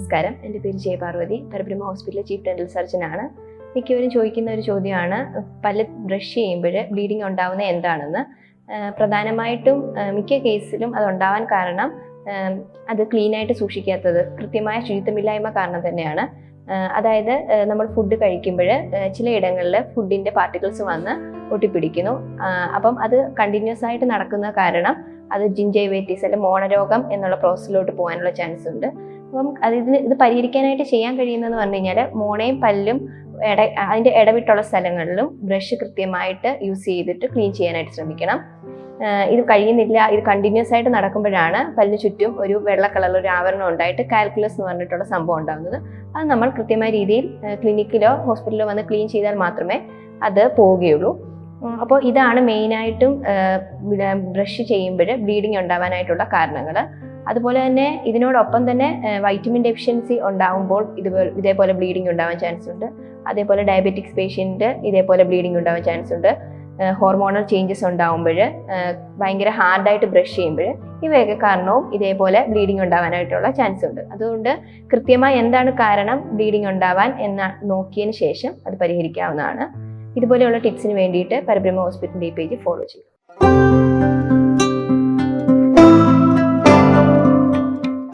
നമസ്കാരം. എന്റെ പേര് ജയപാർവതി പരബ്രഹ്മ ഹോസ്പിറ്റലിലെ ചീഫ് ഡെന്റൽ സർജൻ ആണ് മിക്കവരും ചോദിക്കുന്ന ഒരു ചോദ്യമാണ് പല്ല് ബ്രഷ് ചെയ്യുമ്പോൾ ബ്ലീഡിങ് ഉണ്ടാവുന്നത് എന്താണെന്ന്? പ്രധാനമായിട്ടും മിക്ക കേസിലും അത് ഉണ്ടാവാൻ കാരണം അത് ക്ലീൻ ആയിട്ട് സൂക്ഷിക്കാത്തത് കൃത്യമായ ശുചിത്വമില്ലായ്മ കാരണം തന്നെയാണ്. അതായത് നമ്മൾ ഫുഡ് കഴിക്കുമ്പോൾ ചില ഇടങ്ങളിൽ ഫുഡിന്റെ പാർട്ടിക്കിൾസ് വന്ന് ഒട്ടിപ്പിടിക്കുന്നു. അപ്പം അത് കണ്ടിന്യൂസ് ആയിട്ട് നടക്കുന്ന കാരണം അത് ജിൻജൈവൈറ്റീസ് അല്ലെങ്കിൽ മോണരോഗം എന്നുള്ള പ്രോസസ്സിലോട്ട് പോകാനുള്ള ചാൻസ് ഉണ്ട്. അപ്പം അത് ഇതിന് ഇത് പരിഹരിക്കാനായിട്ട് ചെയ്യാൻ കഴിയുന്നതെന്ന് പറഞ്ഞു കഴിഞ്ഞാൽ മോണയും പല്ലും ഇട അതിന്റെ ഇടവിട്ടുള്ള സ്ഥലങ്ങളിലും ബ്രഷ് കൃത്യമായിട്ട് യൂസ് ചെയ്തിട്ട് ക്ലീൻ ചെയ്യാനായിട്ട് ശ്രമിക്കണം. ഇത് കഴിയുന്നില്ല ഇത് കണ്ടിന്യൂസ് ആയിട്ട് നടക്കുമ്പോഴാണ് പല്ലിന് ചുറ്റും ഒരു വെള്ള കളറിൽ ഒരു ആവരണം ഉണ്ടായിട്ട് കാൽക്കുലസ് എന്ന് പറഞ്ഞിട്ടുള്ള സംഭവം ഉണ്ടാകുന്നത് അത് നമ്മൾ കൃത്യമായ രീതിയിൽ ക്ലിനിക്കിലോ ഹോസ്പിറ്റലിലോ വന്ന് ക്ലീൻ ചെയ്താൽ മാത്രമേ അത് പോവുകയുള്ളൂ. അപ്പോൾ ഇതാണ് മെയിനായിട്ടും ബ്രഷ് ചെയ്യുമ്പോൾ ബ്ലീഡിങ് ഉണ്ടാവാനായിട്ടുള്ള കാരണങ്ങൾ. അതുപോലെ തന്നെ ഇതിനോടൊപ്പം തന്നെ വൈറ്റമിൻ ഡെഫിഷ്യൻസി ഉണ്ടാകുമ്പോൾ ഇതുപോലെ ഇതേപോലെ ബ്ലീഡിങ് ഉണ്ടാവാൻ ചാൻസ് ഉണ്ട്. അതേപോലെ ഡയബറ്റിക്സ് പേഷ്യന്റ് ഇതേപോലെ ബ്ലീഡിങ് ഉണ്ടാവാൻ ചാൻസ് ഉണ്ട്. ഹോർമോണൽ ചേഞ്ചസ് ഉണ്ടാകുമ്പോൾ ഭയങ്കര ഹാർഡായിട്ട് ബ്രഷ് ചെയ്യുമ്പോൾ ഇവയൊക്കെ കാരണവും ഇതേപോലെ ബ്ലീഡിങ് ഉണ്ടാവാനായിട്ടുള്ള ചാൻസ് ഉണ്ട്. അതുകൊണ്ട് കൃത്യമായി എന്താണ് കാരണം ബ്ലീഡിങ് ഉണ്ടാവാൻ എന്ന നോക്കിയതിന് ശേഷം അത് പരിഹരിക്കാവുന്നതാണ്. ഇതുപോലെയുള്ള ടിപ്സിന് വേണ്ടിയിട്ട് പരബ്രഹ്മ ഹോസ്പിറ്റലിന്റെ ഈ പേജ് ഫോളോ ചെയ്യും